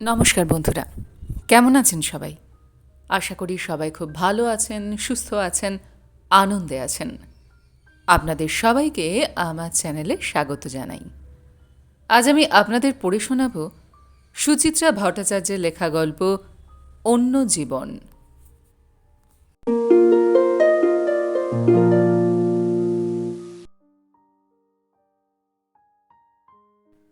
নমস্কার বন্ধুরা। কেমন আছেন সবাই? আশা করি সবাই খুব ভালো আছেন, সুস্থ আছেন, আনন্দে আছেন। আপনাদের সবাইকে আমার চ্যানেলে স্বাগত জানাই। আজ আমি আপনাদের পড়ে শোনাব সুচিত্রা ভট্টাচার্যের লেখা গল্প অন্য জীবন।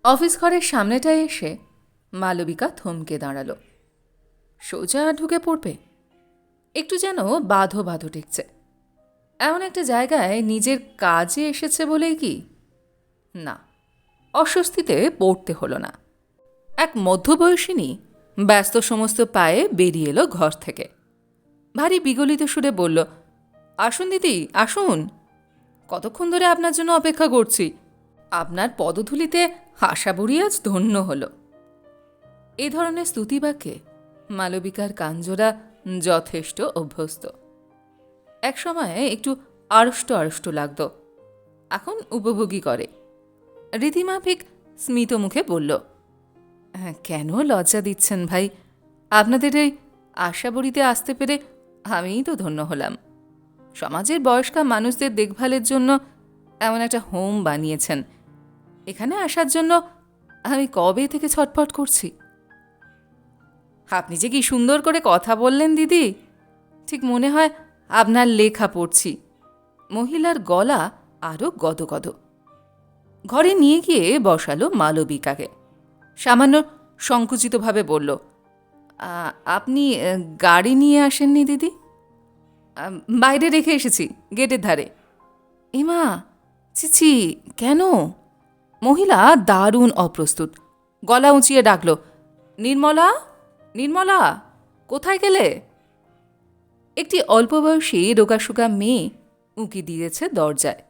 অফিস ঘরের সামনেটায় এসে মালবিকা থমকে দাঁড়াল। সোজা ঢুকে পড়বে। একটু যেন বাঁধো বাঁধো ঠেকছে এমন একটা জায়গায় নিজের কাজে এসেছে বলেই কি? না, অস্বস্তিতে পড়তে হলো না। এক মধ্যবয়সিনী ব্যস্ত সমস্ত পায়ে বেরিয়ে এলো ঘর থেকে। ভারী বিগলিত সুরে বলল, আসুন দিদি, আসুন। কতক্ষণ ধরে আপনার জন্য অপেক্ষা করছি। আপনার পদধূলিতে আশা বুড়ি আজ ধন্য হলো। এ ধরনের স্তুতিবাক্যে মালবিকার কাঞ্জোরা যথেষ্ট অভ্যস্ত। এক সময়ে একটু আড়ষ্ট আড়ষ্ট লাগত। এখন উপভোগী করে। রীতিমাফিক স্মিত মুখে বলল "হ্যাঁ, কেন লজ্জা দিচ্ছেন ভাই? আপনাদের এই আশাবড়িতে আসতে পেরে আমিই তো ধন্য হলাম। সমাজের বয়স্কা মানুষদের দেখভালের জন্য এমন একটা হোম বানিয়েছেন। এখানে আসার জন্য আমি কবে থেকে ছটফট করছি? আপনি যে কি সুন্দর করে কথা বললেন, দিদি। ঠিক মনে হয় আপনার লেখা পড়ছি। মহিলার গলা আরও গদগদ। ঘরে নিয়ে গিয়ে বসালো মালবিকাকে। সামান্য সংকুচিতভাবে বলল আপনি গাড়ি নিয়ে আসেননি, দিদি? বাইরে রেখে এসেছি, গেটের ধারে। এমা চিচি কেন? মহিলা দারুণ অপ্রস্তুত। গলা উঁচিয়ে ডাকল, নির্মলা? নির্মলা, কোথায় গেলে? একটি অল্পবয়সী রোগাসুগা মেয়ে উঁকি দিয়েছে দরজায়।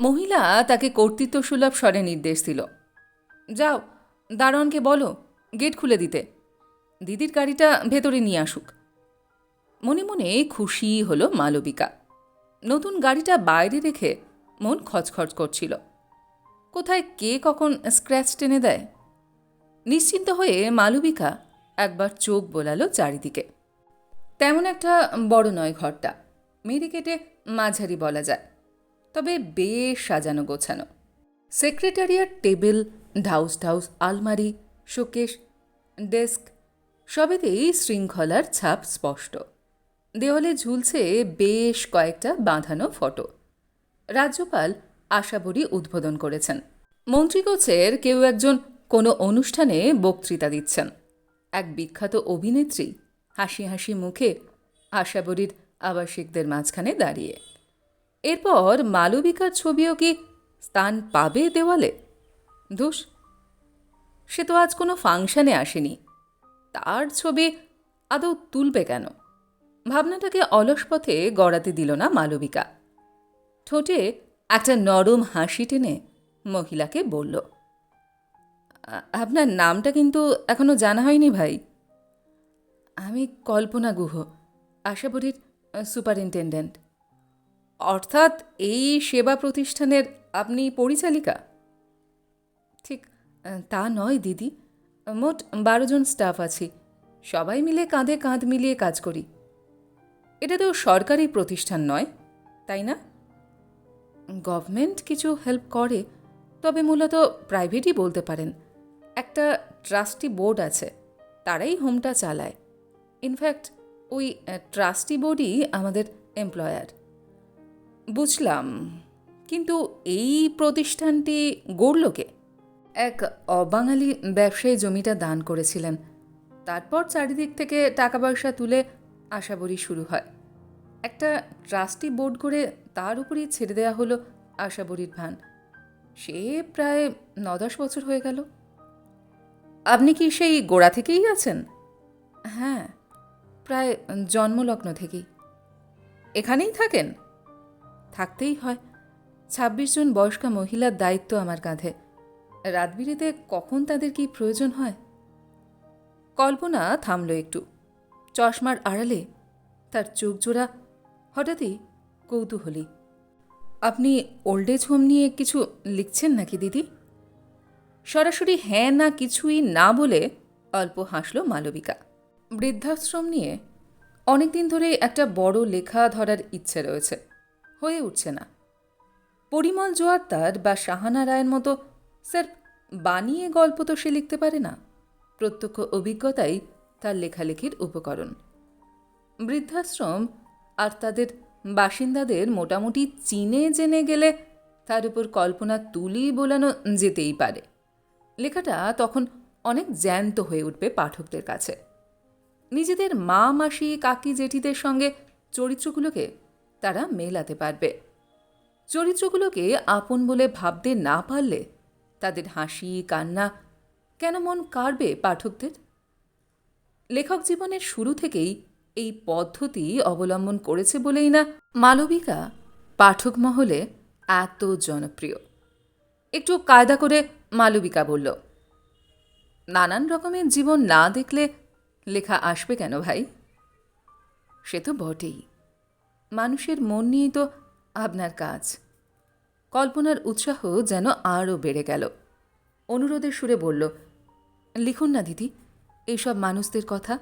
মহিলা তাকে কর্তৃত্বসুলভ স্বরে নির্দেশ দিল, যাও, দারোয়ানকে বলো, গেট খুলে দিতে। দিদির গাড়িটা ভেতরে নিয়ে আসুক। মনে মনে খুশি হলো মালবিকা। নতুন গাড়িটা বাইরে রেখে মন খচখচ করছিল। কোথায় কে কখন স্ক্র্যাচ টেনে দেয়? নিশ্চিন্ত হয়ে মালবিকা একবার চোখ বোলালো চারিদিকে। তেমন একটা বড় নয় ঘরটা। মেডিকেটে মাঝারি বলা যায়। তবে বেশ সাজানো গোছানো। সেক্রেটারিয়ার টেবিল, ঢাউস ঢাউস, আলমারি, শোকেশ, ডেস্ক সবেতেই শৃঙ্খলার ছাপ স্পষ্ট। দেওয়ালে ঝুলছে বেশ কয়েকটা বাঁধানো ফটো। রাজ্যপাল আশাবরী উদ্বোধন করেছেন। মন্ত্রীকোচের কেউ একজন কোনো অনুষ্ঠানে বক্তৃতা দিচ্ছেন। এক বিখ্যাত অভিনেত্রী হাসি হাসি মুখে আশাবরীর আবাসিকদের মাঝখানে দাঁড়িয়ে। এরপর মালবিকার ছবিও কি স্থান পাবে দেওয়ালে? দোষ সে তো আজ কোনো ফাংশানে আসেনি। তার ছবি আদৌ তুলবে কেন? ভাবনাটাকে অলস পথে গড়াতে দিল না মালবিকা। ঠোঁটে একটা নরম হাসি টেনে মহিলাকে বলল "আ- আপনার নামটা কিন্তু এখনও জানা হয়নি ভাই। আমি কল্পনা গুহ আশাবরীর সুপারিনটেন্ডেন্ট। অর্থাৎ এই সেবা প্রতিষ্ঠানের আপনি পরিচালিকা? ঠিক তা নয় দিদি, মোট বারো জন স্টাফ আছি, সবাই মিলে কাঁধে কাঁধ মিলিয়ে কাজ করি। এটা তো সরকারি প্রতিষ্ঠান নয়, তাই না? গভর্নমেন্ট কিছু হেল্প করে, তবে মূলত প্রাইভেটই বলতে পারেন। একটা ট্রাস্টি বোর্ড আছে, তারাই হোমটা চালায়। ইনফ্যাক্ট ওই ট্রাস্টি বোর্ডই আমাদের এমপ্লয়ার বুঝলাম, কিন্তু এই প্রতিষ্ঠানটি গড়ল কে? এক অবাঙালি ব্যবসায়ী জমিটা দান করেছিলেন। তারপর চারিদিক থেকে টাকা পয়সা তুলে আশাবরী শুরু হয়। একটা ট্রাস্টি বোর্ড করে তার উপরই ছেড়ে দেওয়া হলো আশাবরীর ভান। সে প্রায় ন দশ বছর হয়ে গেল। আপনি কি সেই গোড়া থেকেই আছেন? হ্যাঁ প্রায় জন্মলগ্ন থেকেই। এখানেই থাকেন? থাকতেই হয়। ছাব্বিশ জন বয়স্কা মহিলার দায়িত্ব আমার কাঁধে। রাতবিরেতে কখন তাদের কি প্রয়োজন হয়? কল্পনা থামল একটু। চশমার আড়ালে তার চোখ জোড়া। হঠাৎই কৌতূহলী। আপনি ওল্ড এজ হোম নিয়ে কিছু লিখছেন নাকি দিদি? সরাসরি হ্যাঁ না কিছুই না বলে অল্প হাসল মালবিকা। বৃদ্ধাশ্রম নিয়ে অনেকদিন ধরে একটা বড় লেখা ধরার ইচ্ছে রয়েছে। হয়ে উঠছে না। পরিমল জোয়ারদার বা শাহানা রায়ের মতো স্যার বানিয়ে গল্প তো সে লিখতে পারে না। প্রত্যক্ষ অভিজ্ঞতাই তার লেখালেখির উপকরণ। বৃদ্ধাশ্রম আর তাদের বাসিন্দাদের মোটামুটি চিনে জেনে গেলে তার উপর কল্পনা তুলি বোলানো যেতেই পারে। লেখাটা তখন অনেক জ্যান্ত হয়ে উঠবে পাঠকদের কাছে। নিজেদের মা, মাসি, কাকি, জেঠিদের সঙ্গে চরিত্রগুলোকে তারা মেলাতে পারবে। চরিত্রগুলোকে আপন বলে ভাবতে না পারলে তাদের হাসি, কান্না কেন মন কাড়বে পাঠকদের? লেখক জীবনের শুরু থেকেই এই পদ্ধতি অবলম্বন করেছে বলেই না মালবিকা পাঠক মহলে এত জনপ্রিয়। একটু কায়দা করে মালবিকা বলল, নানান রকমের জীবন না দেখলে লেখা আসবে কেন ভাই? সে তো বটেই। মানুষের মন নিয়েই তো আপনার কাজ। কল্পনার উৎসাহ যেন আরও বেড়ে গেল। অনুরোধের সুরে বলল, লিখুন না দিদি, এইসব মানুষদের কথা।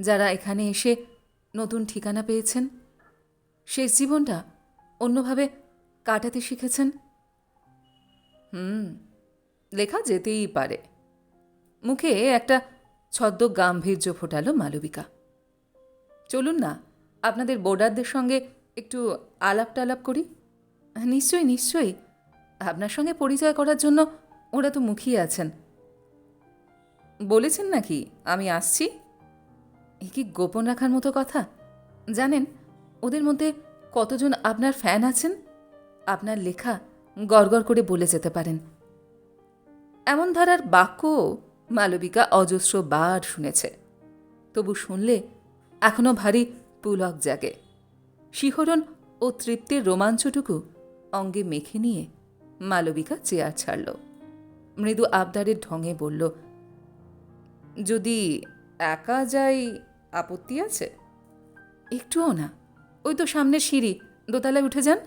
যারা এখানে এসে নতুন ঠিকানা পেয়েছেন, শেষ জীবনটা অন্যভাবে কাটাতে শিখেছেন? হুম লেখা যেতেই পারে। মুখে একটা ছদ্ম গাম্ভীর্য ফোটালো মালবিকা। চলুন না, আপনাদের বোর্ডারদের সঙ্গে একটু আলাপ টালাপ করি? নিশ্চয়ই নিশ্চয়ই। আপনার সঙ্গে পরিচয় করার জন্য ওরা তো মুখিয়ে আছেন। বলেছেন নাকি, আমি আসছি? এ কি গোপন রাখার মতো কথা? জানেন, ওদের মধ্যে কতজন আপনার ফ্যান আছেন? আপনার লেখা গড়গড় করে বলে যেতে পারেন। এমন ধারার বাক্যও মালবিকা অজস্র বার শুনেছে। তবু শুনলে এখনও ভারী পুলক জাগে। শিহরণ ও তৃপ্তির রোমাঞ্চটুকু অঙ্গে মেখে নিয়ে মালবিকা চেয়ার ছাড়ল। মৃদু আবদারের ঢঙে বলল, যদি একা যাই, আপত্তি আছে? একটুও না। ওই তো সামনের সিঁড়ি। দোতলায় উঠে যান।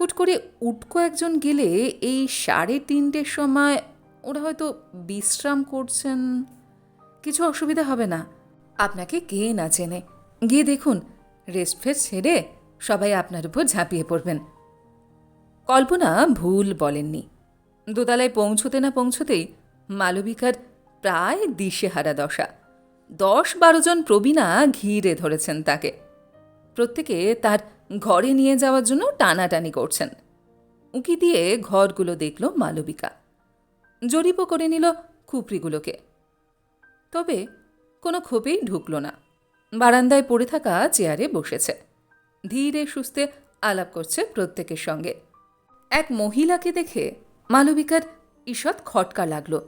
হুট করে উটকো একজন গেলে এই সাড়ে তিনটের সময় ওরা হয়তো বিশ্রাম করছেন। কিছু অসুবিধা হবে না। আপনাকে কে না চেনে। গিয়ে দেখুন, রেস্ট ফেস্ট ছেড়ে সবাই আপনার উপর ঝাঁপিয়ে পড়বেন। কল্পনা ভুল বলেননি। দোতলায় পৌঁছতে না পৌঁছতেই মালবিকার প্রায় দিশেহারা দশা। দশ বারো জন প্রবীণা ঘিরে ধরেছেন তাকে। প্রত্যেকে তার ঘরে নিয়ে যাওয়ার জন্য টানাটানি করছেন। উঁকি দিয়ে ঘরগুলো দেখল মালবিকা। জরিপও করে নিল খুপড়িগুলোকে তবে কোনো ক্ষোভেই ঢুকল না। বারান্দায় পড়ে থাকা চেয়ারে বসেছে। ধীরে সুস্থে আলাপ করছে প্রত্যেকের সঙ্গে। এক মহিলাকে দেখে মালবিকার ঈষৎ খটকা লাগল।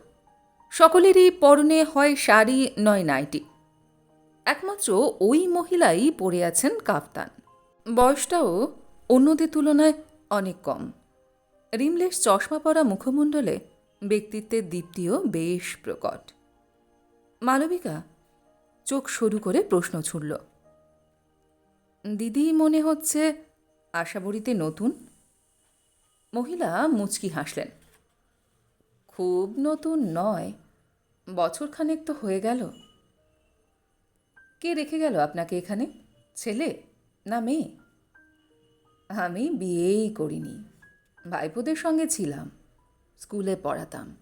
সকলেরই পরনে হয় শাড়ি, নয় নাইটি। একমাত্র ওই মহিলাই পরে আছেন কাফতান। বয়সটাও অন্যদের তুলনায় অনেক কম। রিমলেশ চশমা পরা মুখমণ্ডলে ব্যক্তিত্বের দীপ্তিও বেশ প্রকট। মালবিকা চোখ সরু করে প্রশ্ন ছুড়ল, দিদি মনে হচ্ছে আশাবড়িতে নতুন? মহিলা মুচকি হাসলেন, খুব নতুন নয়, বছরখানেক তো হয়ে গেল। কে রেখে গেল আপনাকে এখানে? ছেলে না মেয়ে? আমি বিয়েই করিনি। ভাইপোদের সঙ্গে ছিলাম, স্কুলে পড়াতাম।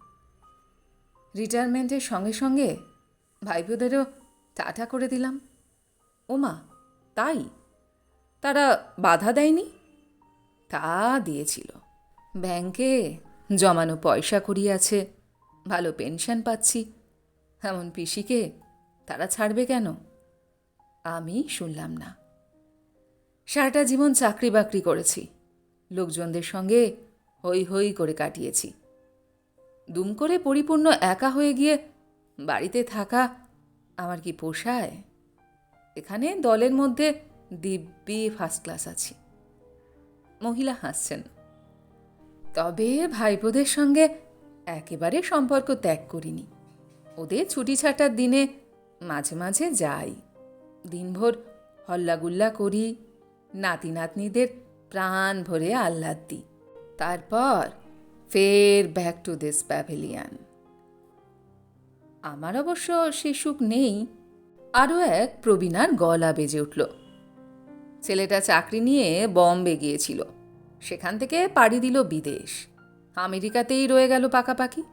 রিটায়ারমেন্টের সঙ্গে সঙ্গে ভাইপোদেরও টাটা করে দিলাম। ওমা, তাই? তারা বাধা দেয়নি? তা দিয়েছিল। ব্যাংকে জমানো পয়সা করিয়াছে ভালো পেনশন পাচ্ছি। এমন পিসিকে তারা ছাড়বে কেন? আমি শুনলাম না। সারাটা জীবন চাকরি বাকরি করেছি। লোকজনদের সঙ্গে হই হই করে কাটিয়েছি। দুম করে পরিপূর্ণ একা হয়ে গিয়ে বাড়িতে থাকা আমার কি পোষায়? এখানে দলের মধ্যে দিব্যি ফার্স্ট ক্লাস আছি। মহিলা হাসছেন। তবে ভাইপোদের সঙ্গে একেবারে সম্পর্ক ত্যাগ করিনি। ওদের ছুটি ছাটার দিনে মাঝে মাঝে যাই। দিনভর হল্লাগুল্লা করি নাতি নাতনিদের প্রাণ ভরে আহ্লাদ দিই। তারপর ফের ব্যাক টু দিস প্যাভিলিয়ান আমার অবশ্য সে সুখ নেই। আরও এক প্রবীণার গলা বেজে উঠল। ছেলেটা চাকরি নিয়ে বম্বে গিয়েছিল। সেখান থেকে পাড়ি দিল বিদেশ। আমেরিকাতেই রয়ে গেল পাকাপাকি।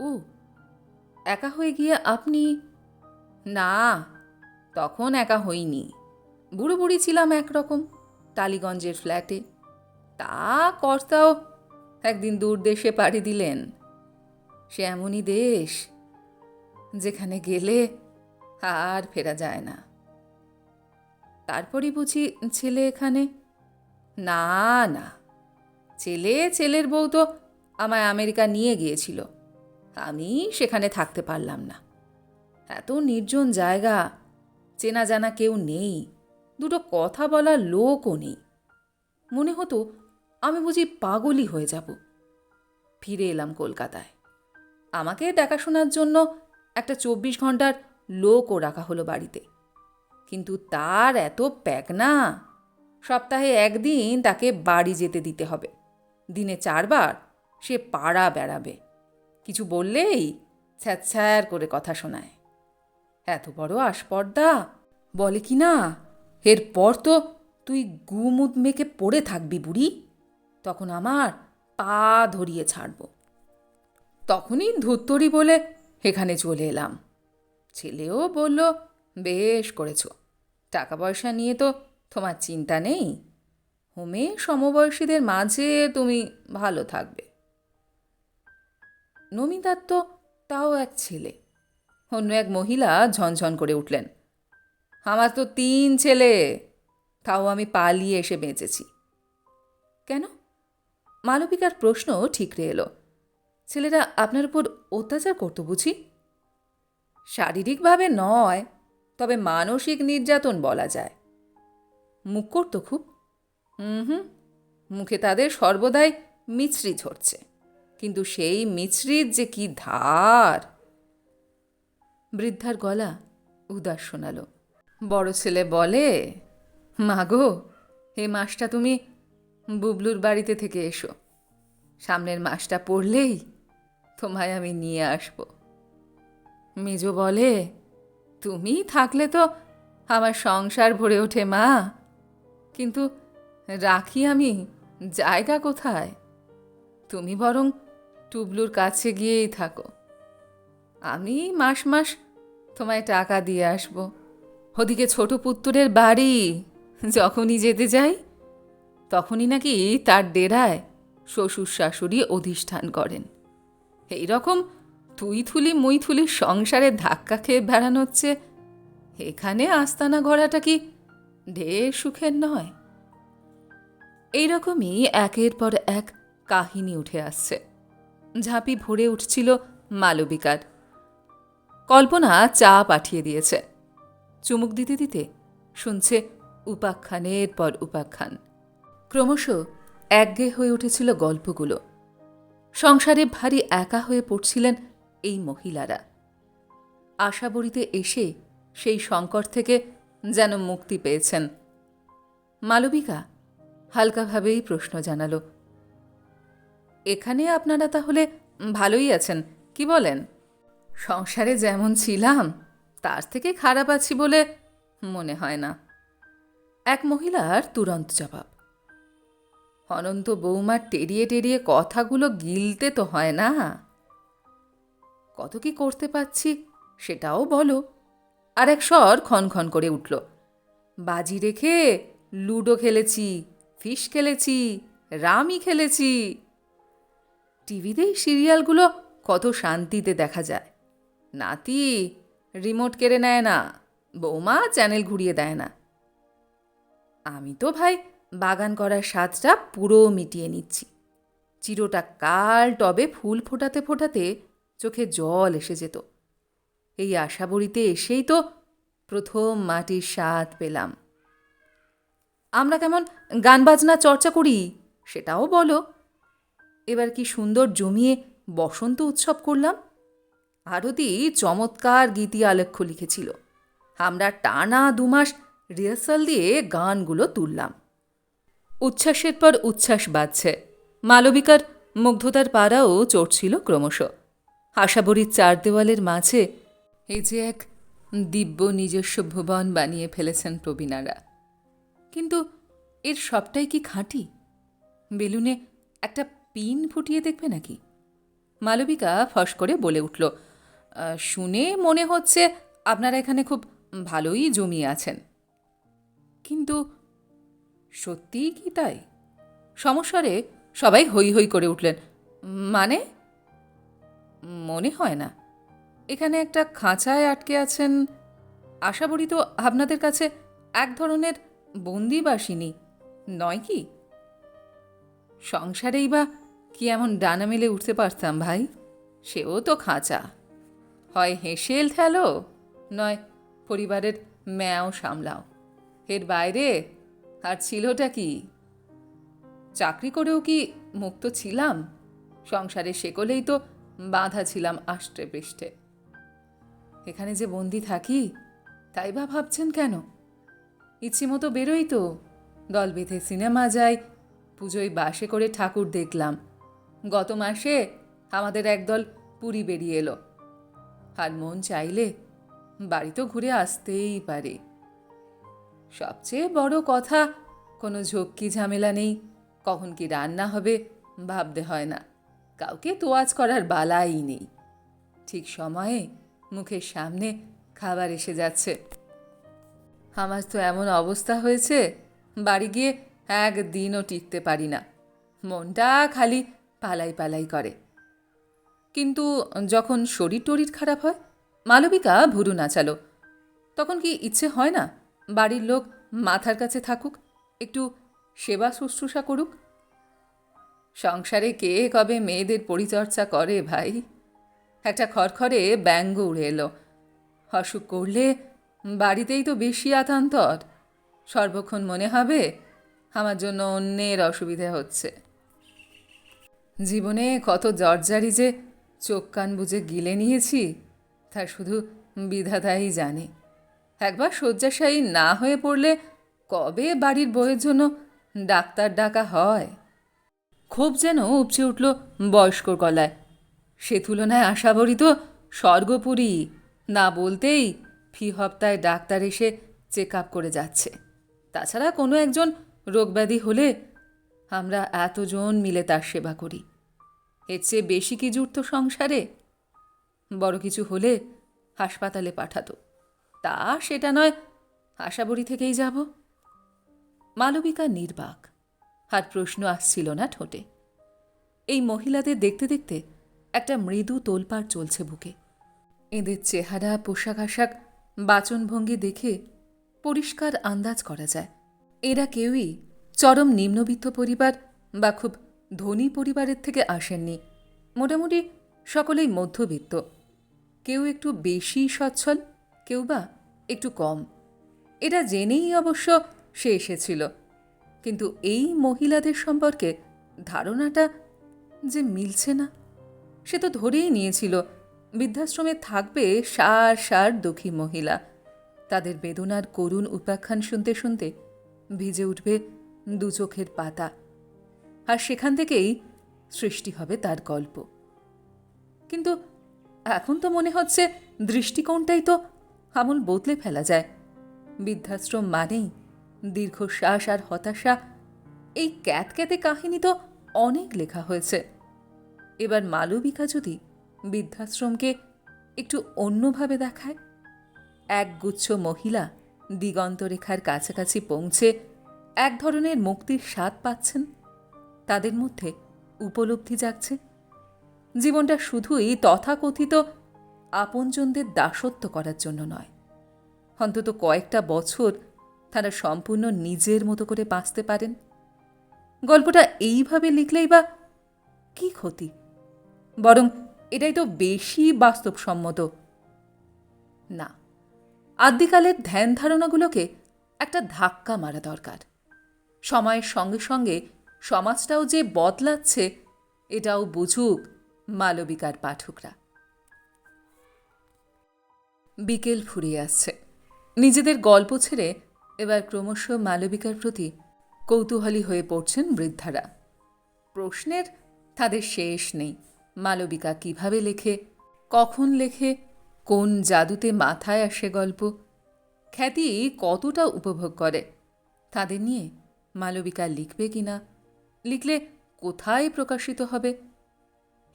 ও, একা হয়ে গিয়ে আপনি? না তখন একা হইনি। বুড়ো বুড়ি ছিলাম একরকম টালিগঞ্জের ফ্ল্যাটে। তা কর্তাও একদিন দূর দেশে পাড়ি দিলেন। সে এমনই দেশ যেখানে গেলে আর ফেরা যায় না। তারপরই বুঝি ছেলে এখানে? না না। ছেলে, ছেলের বউ তো আমায় আমেরিকা নিয়ে গিয়েছিল। আমি সেখানে থাকতে পারলাম না। এত নির্জন জায়গা। চেনা জানা কেউ নেই। দুটো কথা বলার লোকও নেই। মনে হতো আমি বুঝি পাগলই হয়ে যাব। ফিরে এলাম কলকাতায়। আমাকে দেখাশোনার জন্য একটা চব্বিশ ঘণ্টার লোকও রাখা হলো বাড়িতে। কিন্তু তার এত প্যাক না। সপ্তাহে একদিন তাকে বাড়ি যেতে দিতে হবে। দিনে চারবার সে পাড়া বেড়াবে। কিছু বললেই ছ্যাঁচ্ছ্যার করে কথা শোনায়। এত বড় আসপর্দা? বলে কি না? এরপর তো তুই গুমুদ মেখে পড়ে থাকবি বুড়ি। তখন আমার পা ধরিয়ে ছাড়ব। তখনই ধুত্তরি বলে, এখানে চলে এলাম। ছেলেও বলল, বেশ করেছ। টাকা পয়সা নিয়ে তো তোমার চিন্তা নেই। হোমে সমবয়সীদের মাঝে তুমি ভালো থাকবে। নমিতার তো তাও এক ছেলে। অন্য এক মহিলা ঝনঝন করে উঠলেন। আমার তো তিন ছেলে, তাও আমি পালিয়ে এসে বেঁচেছি। কেন? মালবিকার প্রশ্ন ঠিকরে এলো। ছেলেরা আপনার উপর অত্যাচার করতো বুঝি? শারীরিকভাবে নয়, তবে মানসিক নির্যাতন বলা যায়। মুখ করতো খুব? হুম হুম, মুখে তাদের সর্বদাই মিছরি ঝরছে। কিন্তু সেই মিছরির যে কি ধার? বৃদ্ধার গলা উদাস শোনালো। বড় ছেলে বলে মাগো এই মাসটা তুমি বুবলুর বাড়িতে থেকে এসো। সামনের মাসটা পড়লেই তোমায় আমি নিয়ে আসব। মেজ বলে, তুমি থাকলে তো আমার সংসার ভরে ওঠে মা। কিন্তু রাখি আমি জায়গা কোথায়? তুমি বরং টুবলুর কাছে গিয়েই থাকো। আমি মাস মাস তোমায় টাকা দিয়ে আসব। ওদিকে ছোট পুত্তরের বাড়ি, যখনই যেতে যাই, তখনই নাকি তার ডেরায় শ্বশুর শাশুড়ি অধিষ্ঠান করেন। এই রকম তুই থুলি মুই থুলি সংসারে ধাক্কা খেয়ে বেড়ানোচ্ছে এখানে আস্তানা গড়াটা কি ঢের সুখের নয়? এইরকমই একের পর এক কাহিনী উঠে আসছে। ঝাঁপি ভরে উঠছিল মালবিকার কল্পনা চা পাঠিয়ে দিয়েছে। চুমুক দিতে দিতে শুনছে উপাখ্যানের পর উপাখ্যান। ক্রমশ একঘেয়ে হয়ে উঠেছিল গল্পগুলো। সংসারে ভারী একা হয়ে পড়ছিলেন এই মহিলারা। আশাবড়িতে এসে সেই সংকট থেকে যেন মুক্তি পেয়েছেন। মালবিকা হালকাভাবেই প্রশ্ন জানালো, এখানে আপনারা তাহলে ভালোই আছেন, কি বলেন? সংসারে যেমন ছিলাম, তার থেকে খারাপ আছি বলে মনে হয় না। এক মহিলার তুরন্ত জবাব। অনন্ত বৌমার টেরিয়ে টেরিয়ে কথাগুলো গিলতে তো হয় না। কত কি করতে পারছি সেটাও বলো। আর এক স্বর ক্ষণ করে উঠল। বাজি রেখে লুডো খেলেছি, ফিশ খেলেছি রামি খেলেছি। টিভিতে সিরিয়ালগুলো কত শান্তিতে দেখা যায়। নাতি রিমোট কেড়ে নেয় না, বৌমা চ্যানেল ঘুরিয়ে দেয় না। আমি তো ভাই, বাগান করার স্বাদটা পুরো মিটিয়ে নিচ্ছি। চিরটা কাল টবে ফুল ফোটাতে ফোটাতে চোখে জল এসে যেত। এই আশাবড়িতে এসেই তো প্রথম মাটির স্বাদ পেলাম। আমরা কেমন গান বাজনা চর্চা করি, সেটাও বলো। এবার কি সুন্দর জমিয়ে বসন্ত উৎসব করলাম? আরতি চমৎকার গীতি আলেখ্য লিখেছিল। আমরা টানা দুমাস রিহার্সাল দিয়ে গানগুলো তুললাম। উচ্ছ্বাসের পর উচ্ছ্বাস বাজছে মালবিকার মুগ্ধতার পাড়াও চড়ছিল ক্রমশ। আশাবরীর চার দেওয়ালের মাঝে এই যে এক দিব্য নিজস্ব ভুবন বানিয়ে ফেলেছেন প্রবীণারা। কিন্তু এর সবটাই কি খাঁটি? বেলুনে একটা পিন ফুটিয়ে দেখবে নাকি? মালবিকা ফস করে বলে উঠল "আহ, শুনে মনে হচ্ছে আপনারা এখানে খুব ভালোই জমিয়ে আছেন। কিন্তু সত্যিই কি তাই? সমস্যারে সবাই হই হই করে উঠলেন। মানে মনে হয় না। এখানে একটা খাঁচায় আটকে আছেন আশা করি তো আপনাদের কাছে এক ধরনের বন্দিবাসিনী নয় কি? সংসারেই বা কি এমন ডানা মেলে উঠতে পারতাম ভাই? সেও তো খাঁচা। হয় হেসেল ঠেলো? নয়, পরিবারের ম্যাও সামলাও। এর বাইরে আর ছিলটা কি? চাকরি করেও কি মুক্ত ছিলাম? সংসারে সেকলেই তো বাঁধা ছিলাম আষ্টে পৃষ্ঠে। এখানে যে বন্দি থাকি, তাই বা ভাবছেন কেন? ইচ্ছে মতো বেরোই তো। দল বেঁধে সিনেমা যাই, পুজোয় বাসে করে ঠাকুর দেখলাম। গত মাসে আমাদের একদল পুরী বেরিয়ে এলো। আর মন চাইলে বাড়ি তো ঘুরে আসতেই পারে। সবচেয়ে বড় কথা, কোনো ঝক্কি ঝামেলা নেই। কখন কি রান্না হবে ভাবতে হয় না। কাউকে তোয়াজ করার বালাই নেই। ঠিক সময়ে মুখের সামনে খাবার এসে যাচ্ছে। আমার তো এমন অবস্থা হয়েছে, বাড়ি গিয়ে একদিনও টিকতে পারি না। মনটা খালি পালাই পালাই করে। কিন্তু যখন শরীর টরির খারাপ হয়, মালবিকা ভুরু নাচালো। তখন কি ইচ্ছে হয় না বাড়ির লোক মাথার কাছে থাকুক, একটু সেবা শুশ্রূষা করুক? সংসারে কে কবে মেয়েদের পরিচর্যা করে ভাই? একটা খড়খড়ে ব্যঙ্গ উড়ে এলো। অসুখ করলে বাড়িতেই তো বেশি আতান্তর। সর্বক্ষণ মনে হবে আমার জন্য অন্যের অসুবিধে হচ্ছে। জীবনে কত জর্জারি যে চোখ কান বুঝে গিলে নিয়েছি, তা শুধু বিধাতাই জানে। একবার শয্যাশায়ী না হয়ে পড়লে কবে বাড়ির বইয়ের জন্য ডাক্তার ডাকা হয়? ক্ষোভ যেন উপচে উঠল বয়স্কর গলায়। সে তুলনায় আশাবরী তো স্বর্গপুরী, না বলতেই ফি হপ্তায় ডাক্তার এসে চেক আপ করে যাচ্ছে। তাছাড়া কোনো একজন রোগব্যাধি হলে আমরা এতজন মিলে তার সেবা করি। এর চেয়ে বেশি কি জুটত সংসারে? বড় কিছু হলে হাসপাতালে পাঠাতো। তা সেটা নয়, আশাবরী থেকেই যাব। মালবিকা নির্বাক, আর প্রশ্ন আসছিল না ঠোঁটে। এই মহিলাদের দেখতে দেখতে একটা মৃদু তোলপাড় চলছে বুকে। এদের চেহারা, পোশাক আশাক, বাচনভঙ্গি দেখে পরিষ্কার আন্দাজ করা যায়। এরা কেউই চরম নিম্নবিত্ত পরিবার বা খুব ধনী পরিবারের থেকে আসেননি। মোটামুটি সকলেই মধ্যবিত্ত। কেউ একটু বেশি সচ্ছল, কেউ বা একটু কম। এটা জেনেই অবশ্য সে এসেছিল। কিন্তু এই মহিলাদের সম্পর্কে ধারণাটা যে মিলছে না, সে তো ধরেই নিয়েছিল, বৃদ্ধাশ্রমে থাকবে সার সার দুঃখী মহিলা। তাদের বেদনার করুণ উপাখ্যান শুনতে শুনতে ভিজে উঠবে দু চোখের পাতা। আর সেখান থেকেই সৃষ্টি হবে তার গল্প। কিন্তু এখন তো মনে হচ্ছে দৃষ্টিকোণটাই তো আমূল বদলে ফেলা যায়। বৃদ্ধাশ্রম মানেই দীর্ঘশ্বাস আর হতাশা। এই ক্যাতক্যাতে কাহিনী তো অনেক লেখা হয়েছে। এবার মালবিকা যদি বৃদ্ধাশ্রমকে একটু অন্যভাবে দেখায়? একগুচ্ছ মহিলা দিগন্তরেখার কাছাকাছি পৌঁছে এক ধরনের মুক্তির স্বাদ পাচ্ছেন। তাদের মধ্যে উপলব্ধি জাগছে। জীবনটা শুধুই তথাকথিত আপনজনদের দাসত্ব করার জন্য নয়। অন্তত কয়েকটা বছর তারা সম্পূর্ণ নিজের মতো করে বাঁচতে পারেন। গল্পটা এইভাবে লিখলেই বা কি ক্ষতি? বরং এটাই তো বেশি বাস্তবসম্মত। না, আদ্যিকালের ধ্যান ধারণাগুলোকে একটা ধাক্কা মারা দরকার। সময়ের সঙ্গে সঙ্গে সমাজটাও যে বদলাচ্ছে, এটাও বুঝুক মালবিকার পাঠকরা। বিকেল ফুরিয়ে আসছে। নিজেদের গল্প ছেড়ে এবার ক্রমশ মালবিকার প্রতি কৌতূহলী হয়ে পড়ছেন বৃদ্ধারা। প্রশ্নের তাদের শেষ নেই, মালবিকা কীভাবে লেখে, কখন লেখে, কোন জাদুতে মাথায় আসে গল্প, খ্যাতি কতটা উপভোগ করে, তাদের নিয়ে মালবিকা লিখবে কিনা লিখলে কোথায় প্রকাশিত হবে?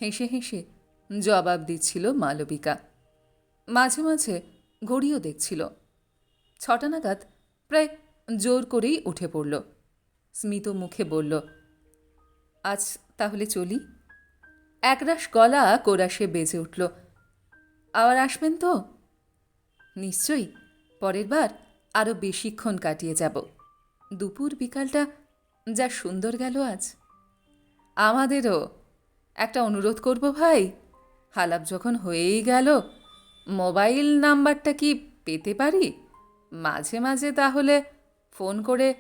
হেসে হেসে জবাব দিচ্ছিল মালবিকা। মাঝে মাঝে ঘড়িও দেখছিল। ছটা নাগাদ প্রায় জোর করেই উঠে পড়ল। স্মিত মুখে বলল, আজ তাহলে চলি? একরাশ গলা কোরাসে বেজে উঠল আবার আসবেন তো? নিশ্চয়ই, পরের বার আরও বেশিক্ষণ কাটিয়ে যাব। দুপুর বিকালটা যা সুন্দর গেল আজ। আমাদেরও একটা অনুরোধ করব ভাই। হালাপ যখন হয়েই গেল, মোবাইল নাম্বারটা কি পেতে পারি? মাঝে মাঝে তাহলে ফোন করে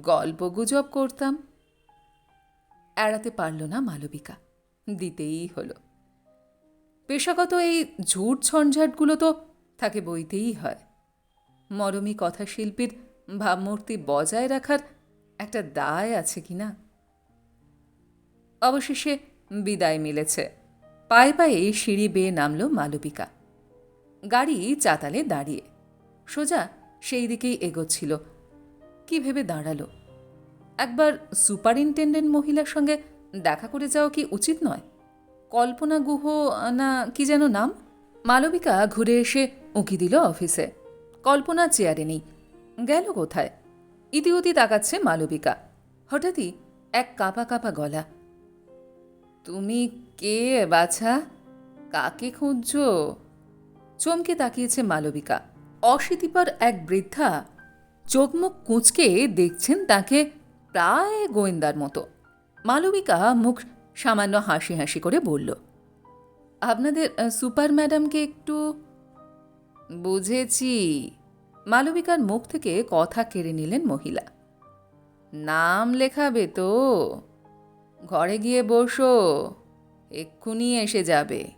গল্পগুজব করতাম। এড়াতে পারল না মালবিকা, দিতেই হলো। পেশাগত এই ঝুট ঝঞ্ঝাটগুলো তো তাকে বইতেই হয়। মরমী কথাশিল্পীর ভাবমূর্তি বজায় রাখার একটা দায় আছে কি না? অবশেষে বিদায় মিলেছে। পায়ে পায়ে সিঁড়ি বেয়ে নামল মালবিকা। গাড়ি চাতালে দাঁড়িয়ে। সোজা সেই দিকেই এগোচ্ছিল। কি ভেবে দাঁড়াল? একবার সুপারিনটেন্ডেন্ট মহিলার সঙ্গে দেখা করে যাওয়া কি উচিত নয়? কল্পনা গুহ না কি যেন নাম? মালবিকা ঘুরে এসে উঁকি দিল অফিসে। কল্পনা চেয়ারে নেই। গেল কোথায়? ইতিউতি তাকাচ্ছে মালবিকা। হঠাৎই এক কাপা কাপা গলা। তুমি কে, বাছা? কাকে খুঁজছো? চমকে তাকিয়েছে মালবিকা। অশীতিপর এক বৃদ্ধা চোখমুখ কুঁচকে দেখছেন তাকে প্রায় গোয়েন্দার মতো। মালবিকা মুখ সামান্য হাসি হাসি করে বলল, আপনাদের সুপার ম্যাডামকে একটু বুঝেছি। মালবিকার মুখ থেকে কথা কেড়ে নিলেন মহিলা। নাম লেখাবে তো। ঘরে গিয়ে বসো। এক্ষুনি এসে যাবে।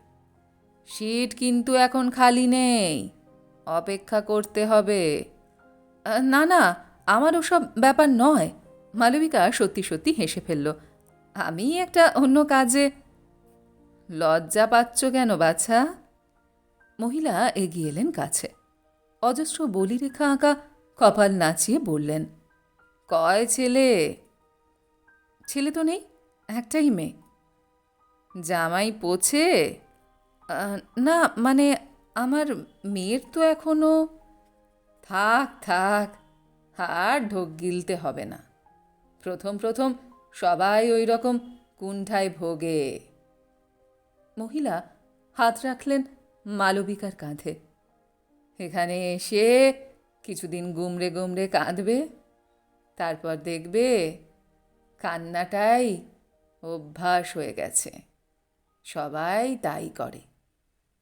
সিট কিন্তু এখন খালি নেই। অপেক্ষা করতে হবে। না না, আমার ওসব ব্যাপার নয়। মালবিকা সত্যি সত্যি হেসে ফেলল। আমি একটা অন্য কাজে লজ্জা পাচ্ছ কেন, বাছা? মহিলা এগিয়ে এলেন কাছে। অজস্র বলিরেখা আঁকা কপাল নাচিয়ে বললেন, কয় ছেলে? ছেলে তো নেই, একটাই মেয়ে। জামাই পোছে না মানে আমার মেয়ের তো এখনও থাক থাক, আর ঢোক গিলতে হবে না। প্রথম প্রথম সবাই ওই রকম কুণ্ঠায় ভোগে। মহিলা হাত রাখলেন মালবিকার কাঁধে। এখানে এসে কিছুদিন গুমড়ে গুমড়ে কাঁদবে, তারপর দেখবে কান্নাটাই অভ্যাস হয়ে গেছে। সবাই তাই করে,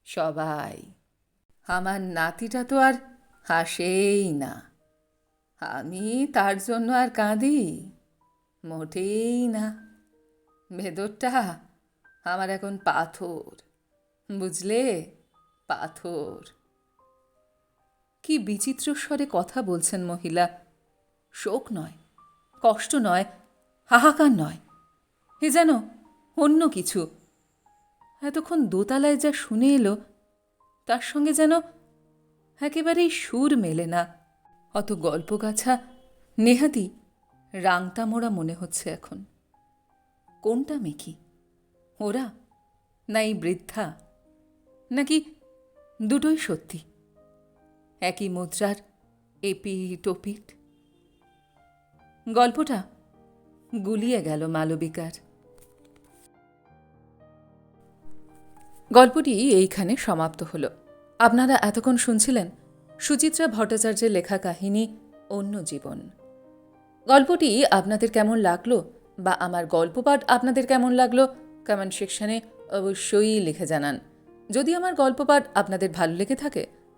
সবাই। আমার নাতিটা তো আর হাসেই না। আমি তার জন্য আর কাঁদি? মোটেই না। ভেতরটা আমার এখন পাথর, বুঝলে? পাথর। কি বিচিত্র স্বরে কথা বলছেন মহিলা। শোক নয়, কষ্ট নয়, হাহাকার নয়। এ যেন অন্য কিছু। এতক্ষণ দোতলায় যা শুনে এলো, তার সঙ্গে যেন একেবারেই সুর মেলে না। অত গল্পগাছা নেহাতি রাংতা মোড়া মনে হচ্ছে এখন। কোনটা মেকি? ওরা? না এই বৃদ্ধা? নাকি দুটোই সত্যি? একই মুদ্রার এপিট ওপিট গল্পটা গুলিয়ে গেল মালবিকার। গল্পটি এইখানে সমাপ্ত হলো। আপনারা এতক্ষণ শুনছিলেন সুচিত্রা ভট্টাচার্যের লেখা কাহিনী অন্য জীবন। গল্পটি আপনাদের কেমন লাগল বা আমার গল্প পাঠ আপনাদের কেমন লাগল কমেন্ট সেকশনে অবশ্যই লিখে জানান। যদি আমার গল্প পাঠ আপনাদের ভালো লেগে থাকে